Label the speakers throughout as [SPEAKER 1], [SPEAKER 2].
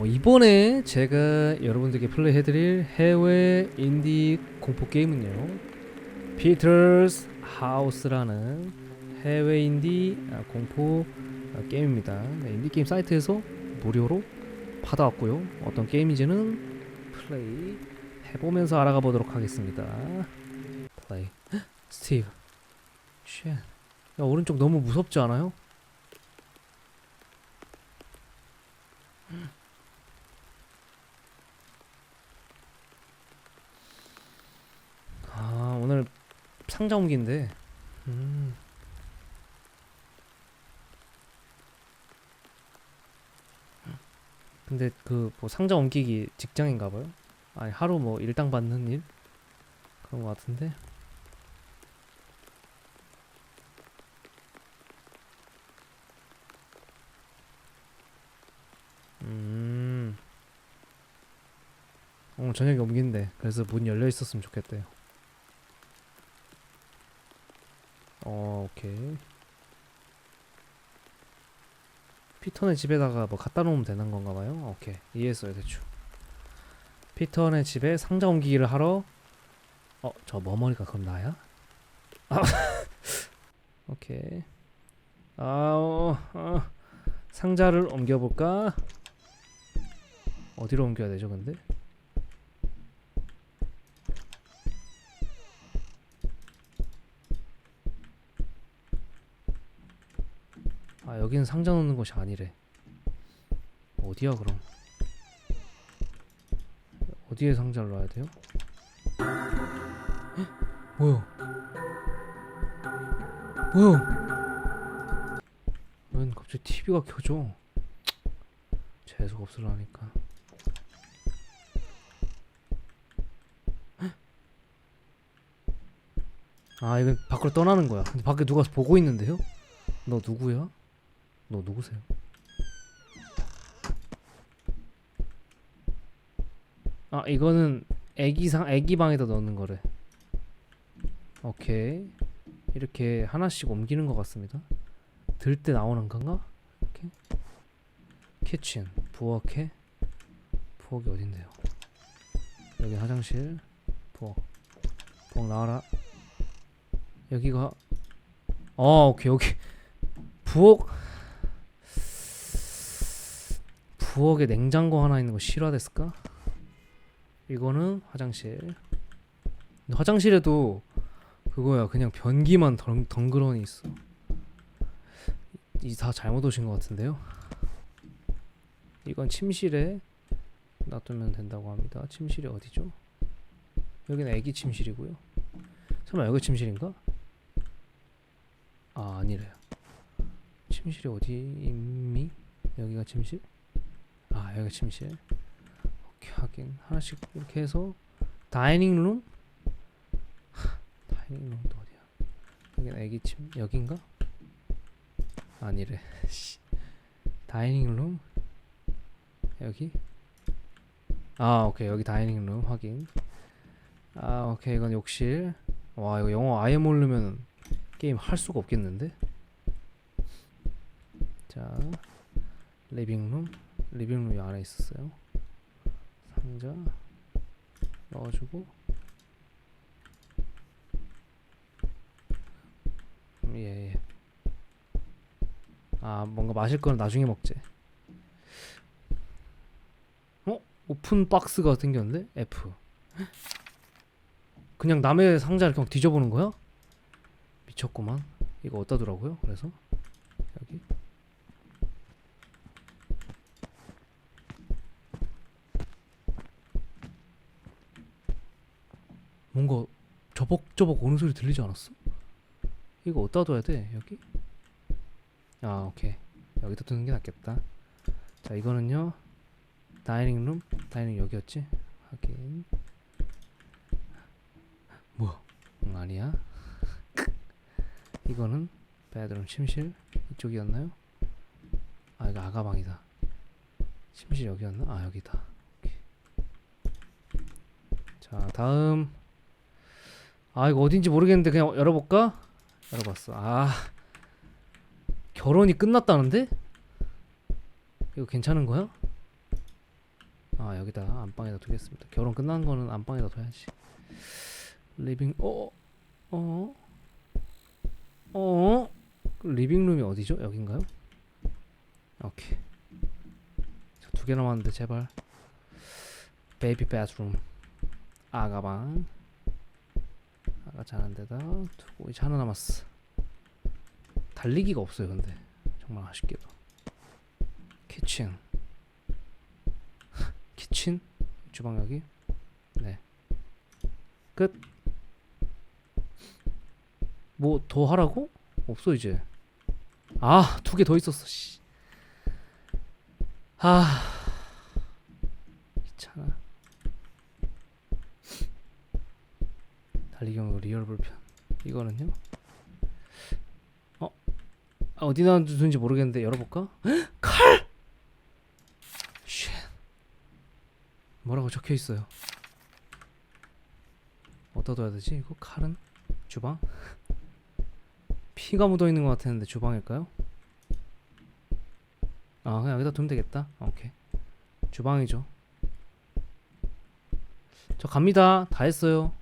[SPEAKER 1] 어, 이번에 제가 여러분들께 플레이해드릴 해외 인디 공포 게임은요 피터스 하우스라는 해외 인디 아, 공포 아, 게임입니다. 네, 인디 게임 사이트에서 무료로 받아왔고요. 어떤 게임인지는 플레이 해보면서 알아가 보도록 하겠습니다. 플레이. 헉, 스티브. 쉣 야, 오른쪽 너무 무섭지 않아요? 아 오늘 상자 옮기인데 음. 근데 그 뭐 상자 옮기기 직장인가 봐요? 아니 하루 뭐 일당 받는 일? 그런 거 같은데? 음. 오늘 저녁에 옮긴대. 그래서 문 열려 있었으면 좋겠대요 어, 오케이. 피터네 집에다가 뭐 갖다 놓으면 되는 건가 봐요. 오케이. 이해했어요, 대충. 피터네 집에 상자 옮기기를 하러 어, 저 머머리가 그럼 나야? 아. 오케이. 아, 어, 어. 상자를 옮겨 볼까? 어디로 옮겨야 되죠, 근데? 여기는 상자 놓는 곳이 아니래 어디야 그럼 어디에 상자를 놔야 돼요? 헉, 뭐야 뭐야 웬 갑자기 TV가 켜져 재수가 없으려니까 헉. 아 이건 밖으로 떠나는 거야 근데 밖에 누가 보고 있는데요? 너 누구야? 너 누구세요? 아 이거는 애기상 애기 방에다 넣는 거래. 오케이 이렇게 하나씩 옮기는 것 같습니다. 들 때 나오는 건가? 이렇게 키친 부엌에 부엌이 어딘데요? 여기 화장실 부엌 부엌 나와라. 여기가 어 오케이 여기 부엌 부엌에 냉장고 하나 있는 거 실화됐을까? 이거는 화장실. 화장실에도 그거야 그냥 변기만 덩, 덩그러니 있어. 이 다 잘못 오신 것 같은데요? 이건 침실에 놔두면 된다고 합니다. 침실이 어디죠? 여기는 애기 침실이고요. 설마 여기 침실인가? 아 아니래요. 침실이 어디 있니? 여기가 침실? 아 여기가 침실. 오케이 하긴 하나씩 이렇게 해서 다이닝 룸? 다이닝 룸도 어디야? 여기는 애기 침 여긴가? 아니래. 씨. 다이닝 룸 여기? 아 오케이 여기 다이닝 룸 확인. 아 오케이 이건 욕실. 와 이거 영어 아예 모르면 게임 할 수가 없겠는데? 자 리빙룸 리빙룸 이 안에 있었어요 상자 넣어주고 음, 예, 예. 아 뭔가 마실 거는 나중에 먹지 어? 오픈 박스가 생겼는데? F 그냥 남의 상자를 그냥 뒤져보는 거야? 미쳤구만 이거 어디다 두라고요? 그래서 여기 뭔가 저벅저벅 오는 소리 들리지 않았어? 이거 어디다 둬야 돼? 여기? 아 오케이 여기다 두는 게 낫겠다 자 이거는요 다이닝 룸 다이닝 여기였지? 확인 뭐야 응, 아니야 이거는 베드룸 침실 이쪽이었나요? 아 이거 아가방이다 침실 여기였나? 아 여기다. 자 다음 아 이거 어딘지 모르겠는데 그냥 열어볼까? 열어봤어 아 결혼이 끝났다는데? 이거 괜찮은 거야? 아 여기다 안방에다 두겠습니다. 결혼 끝난 거는 안방에다 둬야지. 리빙 어 어? 어? 리빙룸이 어디죠? 여긴가요? 오케이. 두 개 남았는데 제발. 베이비 베드룸. 아가방. 자는 데다 두고 이제 하나 남았어. 달리기가 없어요 근데 정말 아쉽게도. 키친. 키친 주방 여기. 네. 끝. 뭐 더 하라고? 없어 이제. 아, 두 개 더 있었어. 씨. 아. 귀찮아. 달리기 경로 리얼 불편. 이거는요? 어? 아, 어디 나왔는지 모르겠는데 열어볼까? 헉, 칼! 쉣. 뭐라고 적혀 있어요? 어디다 둬야 되지? 이거 칼은 주방? 피가 묻어 있는 것 같았는데 주방일까요? 아 그냥 여기다 두면 되겠다. 오케이. 주방이죠. 저 갑니다. 다 했어요.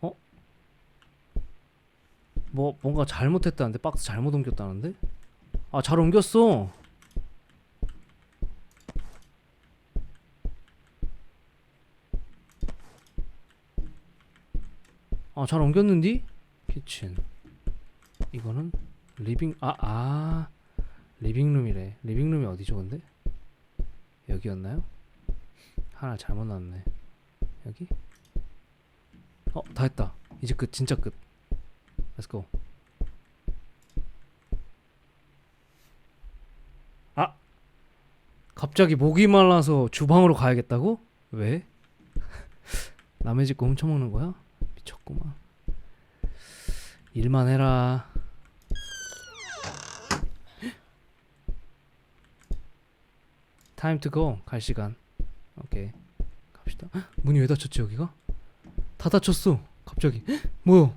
[SPEAKER 1] 어? 뭐 뭔가 잘못했다는데 박스 잘못 옮겼다는데? 아 잘 옮겼어. 아 잘 옮겼는디? 키친 이거는 리빙 아아 리빙룸이래 리빙룸이 어디죠 근데? 여기였나요? 하나 잘못 놨네 여기? 어 다 했다 이제 끝 진짜 끝 렛츠고 아 갑자기 목이 말라서 주방으로 가야겠다고? 왜? 남의 집 거 훔쳐먹는 거야? 미쳤구만. 일만 해라. 타임 투 고. 갈 시간. 오케이. 갑시다. 헉, 문이 왜 닫혔지 여기가? 다 닫혔어. 갑자기. 헉, 뭐야?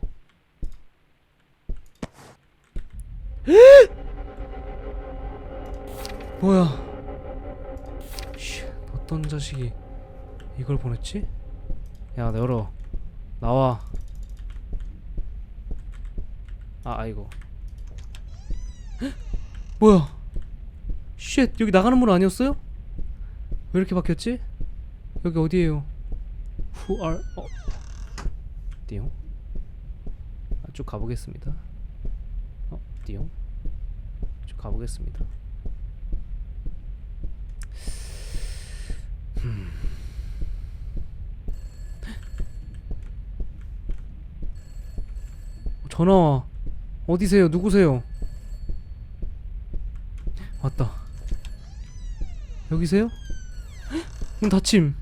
[SPEAKER 1] 헉! 뭐야? 씨, 어떤 자식이 이걸 보냈지? 야, 나 열어. 나와. 아, 아이고. 헉! 뭐야? 쉣, 여기 나가는 문 아니었어요? 왜 이렇게 박혔지? 여기 어디예요? Who are? 어? 띠용. 아, 쭉 가보겠습니다. 어, 띠용. 쭉 가보겠습니다. 전화 와. 어디세요? 누구세요? 왔다. 여기세요? 헉, 문 닫힘.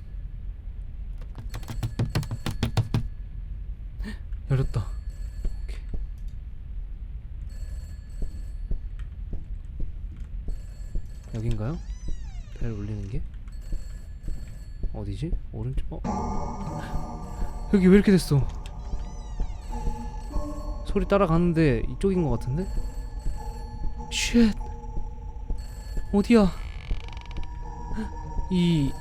[SPEAKER 1] 헉, 열렸다. 오케이. 여긴가요? 벨 울리는 게? 어디지? 오른쪽? 어? 여기 왜 이렇게 됐어? 소리 따라가는데 이쪽인 것 같은데? 쉣 어디야 이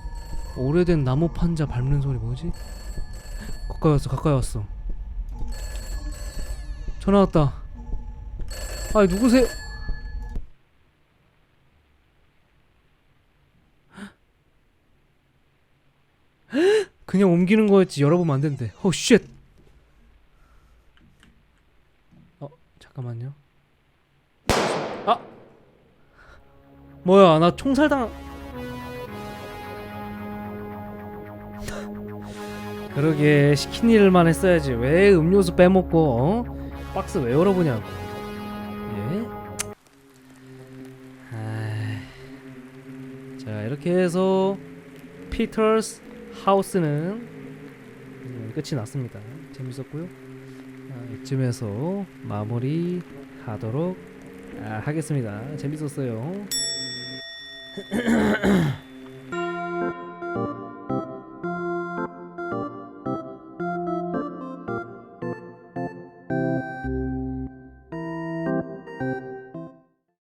[SPEAKER 1] 오래된 나무 판자 밟는 소리 뭐지? 가까이 왔어 가까이 왔어 전화 왔다 아 누구세요? 그냥 옮기는 거였지. 열어보면 안 된대 어 쉣. 어 잠깐만요. 아! 뭐야 나 총살당 그러게 시킨 일만 했어야지. 왜 음료수 빼먹고 어? 박스 왜 열어보냐고. 예? 자 이렇게 해서 피터스 하우스는 음, 끝이 났습니다. 재밌었고요. 아, 이쯤에서 마무리 하도록 아, 하겠습니다. 재밌었어요